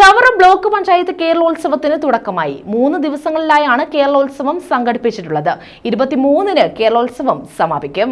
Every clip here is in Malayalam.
ചവറ ബ്ലോക്ക് പഞ്ചായത്ത് കേരളോത്സവത്തിന് തുടക്കമായി. മൂന്ന് ദിവസങ്ങളിലായാണ് കേരളോത്സവം സംഘടിപ്പിച്ചിട്ടുള്ളത്. ഇരുപത്തിമൂന്നിന് കേരളോത്സവം സമാപിക്കും.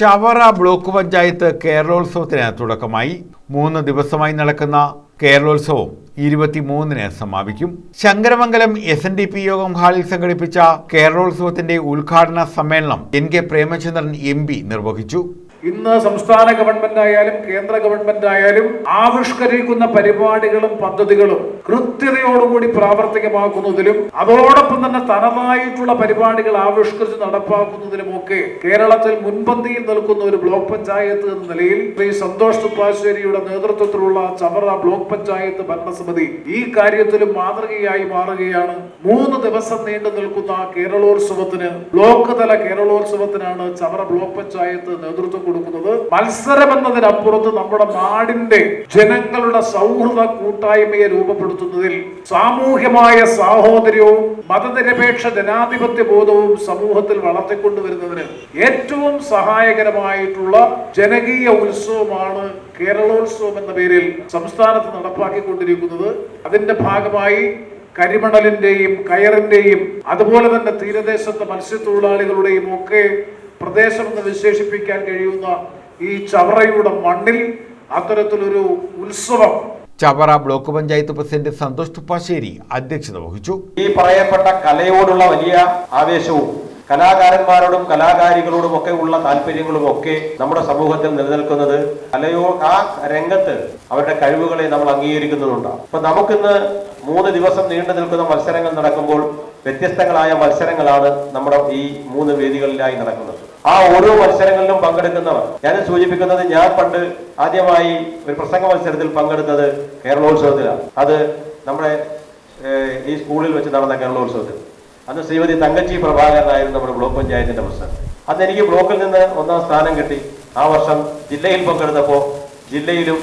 ചവറ ബ്ലോക്ക് പഞ്ചായത്ത് കേരളോത്സവത്തിന് തുടക്കമായി. മൂന്ന് ദിവസമായി നടക്കുന്ന കേരളോത്സവം ഇരുപത്തിമൂന്നിന് സമാപിക്കും. Sankaramangalam S N D P യോഗം ഹാളിൽ സംഘടിപ്പിച്ച കേരളോത്സവത്തിന്റെ ഉദ്ഘാടന സമ്മേളനം എൻ കെ പ്രേമചന്ദ്രൻ എം നിർവഹിച്ചു. ഇന്ന് സംസ്ഥാന ഗവൺമെന്റ് ആയാലും കേന്ദ്ര ഗവൺമെന്റ് ആയാലും ആവിഷ്കരിക്കുന്ന പരിപാടികളും പദ്ധതികളും കൃത്യതയോടുകൂടി പ്രാവർത്തികമാക്കുന്നതിലും അതോടൊപ്പം തന്നെ തനതായിട്ടുള്ള പരിപാടികൾ ആവിഷ്കരിച്ച് നടപ്പാക്കുന്നതിലുമൊക്കെ കേരളത്തിൽ മുൻപന്തിയിൽ നിൽക്കുന്ന ഒരു ബ്ലോക്ക് പഞ്ചായത്ത് എന്ന നിലയിൽ ശ്രീ സന്തോഷ് തുപ്പാശ്ശേരിയുടെ നേതൃത്വത്തിലുള്ള ചവറ ബ്ലോക്ക് പഞ്ചായത്ത് ഭരണസമിതി ഈ കാര്യത്തിലും മാതൃകയായി മാറുകയാണ്. മൂന്ന് ദിവസം നീണ്ടു നിൽക്കുന്ന കേരളോത്സവത്തിന് ബ്ലോക്ക് തല കേരളോത്സവത്തിനാണ് ചവറ ബ്ലോക്ക് പഞ്ചായത്ത് നേതൃത്വം കൊടുക്കുന്നത്. മത്സരം എന്നതിനപ്പുറത്ത് നമ്മുടെ നാടിന്റെ ജനങ്ങളുടെ സൗഹൃദ കൂട്ടായ്മയെ രൂപപ്പെടുത്തുന്നതിൽ സാമൂഹ്യമായ സാഹോദര്യവും മതനിരപേക്ഷ ജനാധിപത്യ ബോധവും സമൂഹത്തിൽ വളർത്തിക്കൊണ്ടുവരുന്നതിന് ഏറ്റവും സഹായകരമായിട്ടുള്ള ജനകീയ ഉത്സവമാണ് കേരളോത്സവം എന്ന പേരിൽ സംസ്ഥാനത്ത് നടപ്പാക്കിക്കൊണ്ടിരിക്കുന്നത്. അതിന്റെ ഭാഗമായി കരിമണലിന്റെയും കയറിന്റെയും അതുപോലെ തന്നെ തീരദേശത്തെ മത്സ്യത്തൊഴിലാളികളുടെയും ഒക്കെ പ്രദേശമെന്ന് വിശേഷിപ്പിക്കാൻ കഴിയുന്ന ഈ ചവറയുടെ മണ്ണിൽ അത്തരത്തിലൊരു ഉത്സവം. ചവറ ബ്ലോക്ക് പഞ്ചായത്ത് പ്രസിഡന്റ് സന്തോഷ് തുപ്പാശ്ശേരി അധ്യക്ഷത വഹിച്ചു. ഈ പറയപ്പെട്ട കലയോടുള്ള വലിയ ആവേശവും കലാകാരന്മാരോടും കലാകാരികളോടും ഒക്കെ ഉള്ള താല്പര്യങ്ങളും ഒക്കെ നമ്മുടെ സമൂഹത്തിൽ നിലനിൽക്കുന്നത് കലയോ ആ രംഗത്ത് അവരുടെ കഴിവുകളെ നമ്മൾ അംഗീകരിക്കുന്നുണ്ട് അപ്പൊ നമുക്കിന്ന് മൂന്ന് ദിവസം നീണ്ടു നിൽക്കുന്ന മത്സരങ്ങൾ നടക്കുമ്പോൾ വ്യത്യസ്തങ്ങളായ മത്സരങ്ങളാണ് നമ്മുടെ ഈ മൂന്ന് വേദികളിലായി നടക്കുന്നത്. ആ ഓരോ മത്സരങ്ങളിലും പങ്കെടുക്കുന്നവർ. ഞാൻ സൂചിപ്പിക്കുന്നത് ഞാൻ പണ്ട് ആദ്യമായി ഒരു പ്രസംഗ മത്സരത്തിൽ പങ്കെടുത്തത് കേരളോത്സവത്തിലാണ്. അത് നമ്മുടെ ഈ സ്കൂളിൽ വെച്ച് നടന്ന കേരളോത്സവത്തിൽ. അന്ന് ശ്രീമതി തങ്കച്ചി പ്രഭാകരനായിരുന്നു നമ്മുടെ ബ്ലോക്ക് പഞ്ചായത്തിന്റെ പ്രസിഡന്റ്. അന്ന് എനിക്ക് ബ്ലോക്കിൽ നിന്ന് ഒന്നാം സ്ഥാനം കിട്ടി. ആ വർഷം ജില്ലയിൽ പങ്കെടുത്തപ്പോൾ ജില്ലയിലും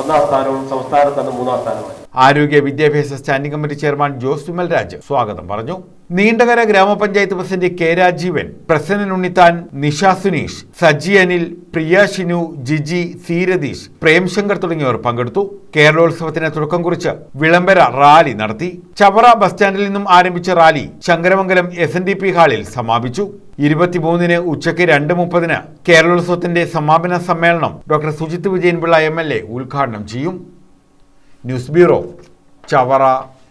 ഒന്നാം സ്ഥാനവും സംസ്ഥാനത്ത് മൂന്നാം സ്ഥാനവും ആരോഗ്യ വിദ്യാഭ്യാസ standing committee chairman Jose Vimal Raj സ്വാഗതം പറഞ്ഞു. Neendakara grama panchayat president K Rajeevan Prasannan Unnithan Nisha Suneesh Saji Anil Priya Shinu Jiji C Ratheesh Premshankar തുടങ്ങിയവർ പങ്കെടുത്തു. കേരളോത്സവത്തിന് തുടക്കം കുറിച്ച് വിളംബര റാലി നടത്തി. ചവറ ബസ് സ്റ്റാൻഡിൽ നിന്നും ആരംഭിച്ച rally Sankaramangalam S N D P ഹാളിൽ സമാപിച്ചു. ഇരുപത്തിമൂന്നിന് ഉച്ചയ്ക്ക് രണ്ട് മുപ്പതിന് കേരളോത്സവത്തിന്റെ സമാപന സമ്മേളനം doctor Sujith Vijayan Pillai M L A ഉദ്ഘാടനം ചെയ്യും. News bureau Chavara.